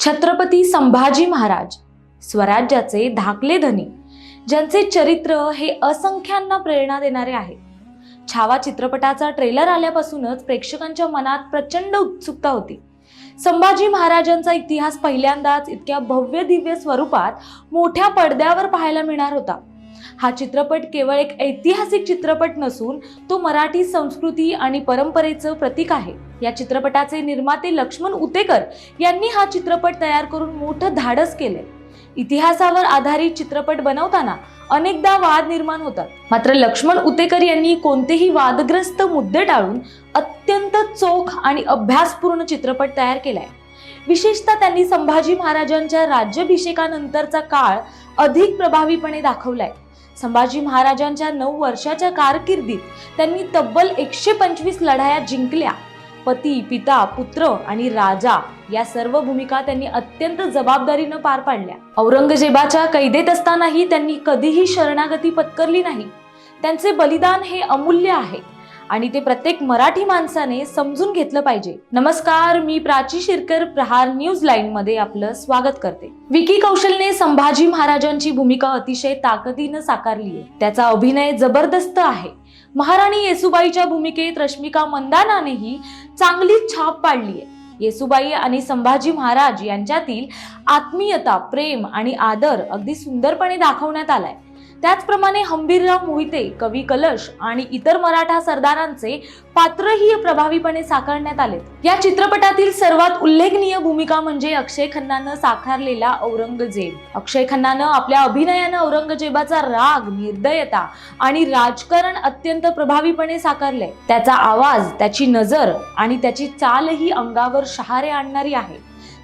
छत्रपती संभाजी महाराज स्वराज्याचे धाकले धनी ज्यांचे चरित्र हे असंख्यांना प्रेरणा देणारे आहे. छावा चित्रपटाचा ट्रेलर आल्यापासूनच प्रेक्षकांच्या मनात प्रचंड उत्सुकता होती. संभाजी महाराजांचा इतिहास पहिल्यांदाच इतक्या भव्य दिव्य स्वरूपात मोठ्या पडद्यावर पाहायला मिळणार होता. हा चित्रपट केवळ एक ऐतिहासिक चित्रपट नसून तो मराठी संस्कृती आणि परंपरेचं प्रतीक आहे. या चित्रपटाचे निर्माते लक्ष्मण उतेकर यांनी हा चित्रपट तयार करून मोठं धाडस केले इतिहासावर आधारित चित्रपट बनवताना अनेकदा वाद निर्माण होतात. मात्र लक्ष्मण उतेकर यांनी कोणतेही वादग्रस्त मुद्दे टाळून अत्यंत चोख आणि अभ्यासपूर्ण चित्रपट तयार केलाय. विशेषतः त्यांनी संभाजी महाराजांच्या राज्याभिषेकानंतरचा काळ अधिक प्रभावीपणे दाखवलाय. संभाजी महाराजांच्या नऊ वर्षाच्या कारकिर्दीत त्यांनी तब्बल एकशे पंचवीस लढाया जिंकल्या. पती पिता पुत्र आणि राजा या सर्व भूमिका त्यांनी अत्यंत जबाबदारीनं पार पाडल्या. औरंगजेबाच्या कैदेत असतानाही त्यांनी कधीही शरणागती पत्करली नाही. त्यांचे बलिदान हे अमूल्य आहे. आणि ते प्रत्येक मराठी माणसाने समजून घेतलं पाहिजे. नमस्कार मी प्राची शिरकर प्रहार न्यूज लाईन मध्ये आपलं स्वागत करते. विकी कौशलने संभाजी महाराजांची भूमिका अतिशय ताकदीनं साकारली आहे. त्याचा अभिनय जबरदस्त आहे. महाराणी येसुबाईच्या भूमिकेत रश्मिका मंदानानेही चांगलीच छाप पाडली आहे. येसुबाई आणि संभाजी महाराज यांच्यातील आत्मीयता प्रेम आणि आदर अगदी सुंदरपणे दाखवण्यात आलाय. त्याचप्रमाणे हंबीरराव मोहिते कवी कलश आणि इतर मराठा सरदारांचे पात्रही प्रभावीपणे साकारण्यात आले या चित्रपटातील सर्वात उल्लेखनीय भूमिका म्हणजे अक्षय खन्नानं साकारलेला औरंगजेब. अक्षय खन्नानं आपल्या अभिनयानं औरंगजेबाचा राग निर्दयता आणि राजकारण अत्यंत प्रभावीपणे साकारलंय. त्याचा आवाज त्याची नजर आणि त्याची चालही अंगावर शहारे आणणारी आहे.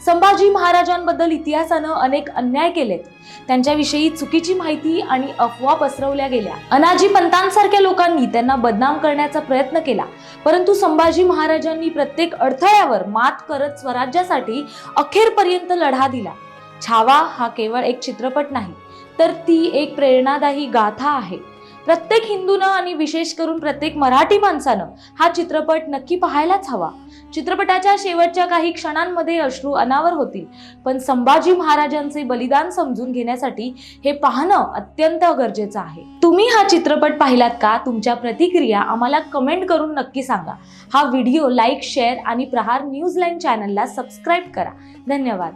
संभाजी महाराजांबद्दल इतिहासानं अनेक अन्याय केलेत. त्यांच्याविषयी चुकीची माहिती आणि अफवा पसरवल्या गेल्या. अनाजी पंतांसारख्या लोकांनी त्यांना बदनाम करण्याचा प्रयत्न केला. परंतु संभाजी महाराजांनी प्रत्येक अडथळ्यावर मात करत स्वराज्यासाठी अखेरपर्यंत लढा दिला. छावा हा केवळ एक चित्रपट नाही तर ती एक प्रेरणादायी गाथा आहे. प्रत्येक हिंदूनं आणि विशेष करून प्रत्येक मराठी माणसानं हा चित्रपट नक्की पाहायलाच हवा. चित्रपटाच्या शेवटच्या काही क्षणांमध्ये अश्रू अनावर होतील पण संभाजी महाराजांचे बलिदान समजून घेण्यासाठी हे पाहणं अत्यंत गरजेचं आहे. तुम्ही हा चित्रपट पाहिलात का? तुमच्या प्रतिक्रिया आम्हाला कमेंट करून नक्की सांगा. हा व्हिडिओ लाईक शेअर आणि प्रहार न्यूज लाईन चॅनलला सबस्क्राईब करा. धन्यवाद.